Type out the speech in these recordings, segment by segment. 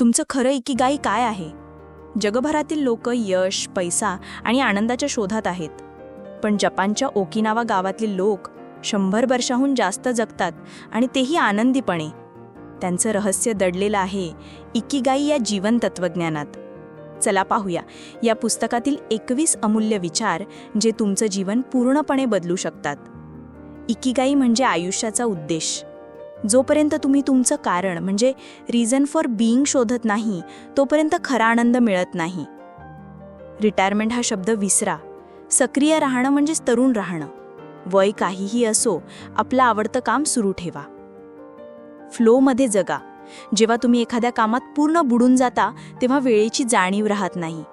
तुमचं खरं इकिगाई काय आहे? जगभरातील लोक यश पैसा आणि आनंदाच्या शोधात आहेत. पण जपानच्या ओकिनावा गावातले लोक शंभर वर्षाहून जास्त जगतात आणि तेही आनंदीपणे. त्यांचं रहस्य दडलेलं आहे इकिगाई या जीवन तत्वज्ञानात चला पाहूया. या पुस्तकातील एकवीस अमूल्य विचार जे तुमचं जीवन पूर्णपणे बदलू शकतात. इकिगाई म्हणजे आयुष्याचा उद्देश. जोपर्यंत तुम्ही तुमचं कारण म्हणजे रिझन फॉर बिईंग शोधत नाही तोपर्यंत खरा आनंद मिळत नाही. रिटायरमेंट हा शब्द विसरा. सक्रिय राहणं म्हणजेच तरुण राहणं. वय काहीही असो आपलं आवडतं काम सुरू ठेवा. फ्लोमध्ये जगा. जेव्हा तुम्ही एखाद्या कामात पूर्ण बुडून जाता तेव्हा वेळेची जाणीव राहत नाही.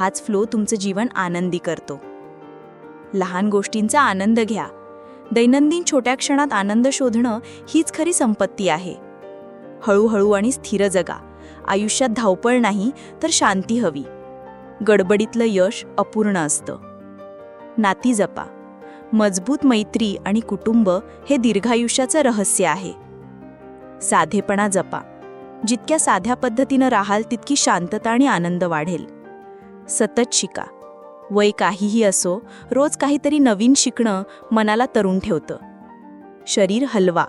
हाच फ्लो तुमचं जीवन आनंदी करतो. लहान गोष्टींचा आनंद घ्या. दैनंदिन छोट्या क्षणात आनंद शोधणं हीच खरी संपत्ती आहे. हळूहळू आणि स्थिर जगा. आयुष्यात धावपळ नाही तर शांती हवी. गडबडीतलं यश अपूर्ण असतं. नाती जपा. मजबूत मैत्री आणि कुटुंब हे दीर्घायुष्याचं रहस्य आहे. साधेपणा जपा. जितक्या साध्या पद्धतीनं राहाल तितकी शांतता आणि आनंद वाढेल. सतत शिका. वय काहीही असो रोज काहीतरी नवीन शिकणं मनाला तरुण ठेवतं. शरीर हलवा.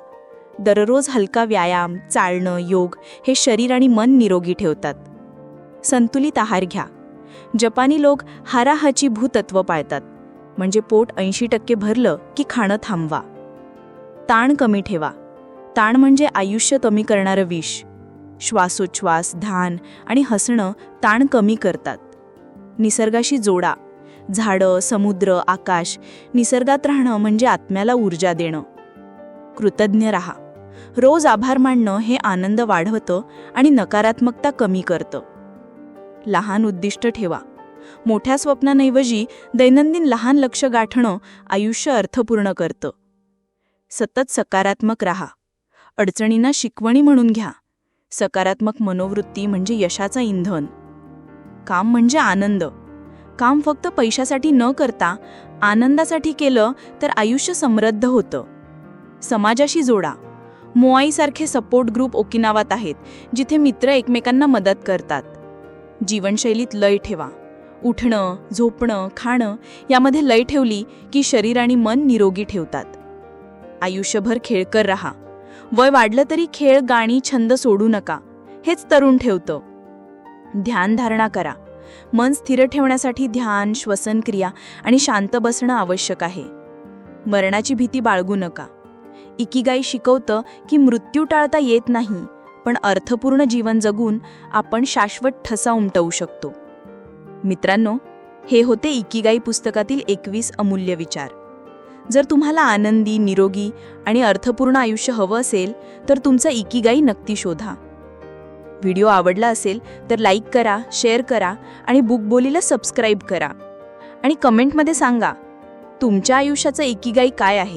दररोज हलका व्यायाम चालणं योग हे शरीर आणि मन निरोगी ठेवतात. संतुलित आहार घ्या. जपानी लोक हाराहाची भूतत्व पाळतात. म्हणजे पोट ऐंशी टक्के भरलं की खाणं थांबवा. ताण कमी ठेवा. ताण म्हणजे आयुष्य कमी करणारं विष. श्वासोच्छ्वास ध्यान आणि हसणं ताण कमी करतात. निसर्गाशी जोडा. झाडं समुद्र आकाश निसर्गात राहणं म्हणजे आत्म्याला ऊर्जा देणं. कृतज्ञ राहा. रोज आभार मानणं हे आनंद वाढवतं आणि नकारात्मकता कमी करतं. लहान उद्दिष्ट ठेवा. मोठ्या स्वप्नांऐवजी दैनंदिन लहान लक्ष गाठणं आयुष्य अर्थपूर्ण करतं. सतत सकारात्मक राहा. अडचणींना शिकवणी म्हणून घ्या. सकारात्मक मनोवृत्ती म्हणजे यशाचं इंधन. काम म्हणजे आनंद. काम फक्त पैशासाठी न करता आनंदासाठी केलं तर आयुष्य समृद्ध होतं. समाजाशी जोडा. मोआईसारखे सपोर्ट ग्रुप ओकिनावात आहेत जिथे मित्र एकमेकांना मदत करतात. जीवनशैलीत लय ठेवा. उठणं झोपणं खाणं यामध्ये लय ठेवली की शरीर आणि मन निरोगी ठेवतात. आयुष्यभर खेळकर राहा. वय वाढलं तरी खेळ गाणी छंद सोडू नका. हेच तरुण ठेवतं. ध्यानधारणा करा. मन स्थिर ठेवण्यासाठी ध्यान श्वसनक्रिया आणि शांत बसणं आवश्यक आहे. मरणाची भीती बाळगू नका. इकिगाई शिकवतं की मृत्यू टाळता येत नाही पण अर्थपूर्ण जीवन जगून आपण शाश्वत ठसा उमटवू शकतो. मित्रांनो हे होते इकिगाई पुस्तकातील एकवीस अमूल्य विचार. जर तुम्हाला आनंदी निरोगी आणि अर्थपूर्ण आयुष्य हवं असेल तर तुमचा इकिगाई नक्की शोधा. व्हिडिओ आवडला असेल तर लाईक करा शेअर करा आणि बुकबोलीला सबस्क्राईब करा. आणि कमेंटमध्ये सांगा तुमच्या आयुष्याचं एकीगाई काय आहे?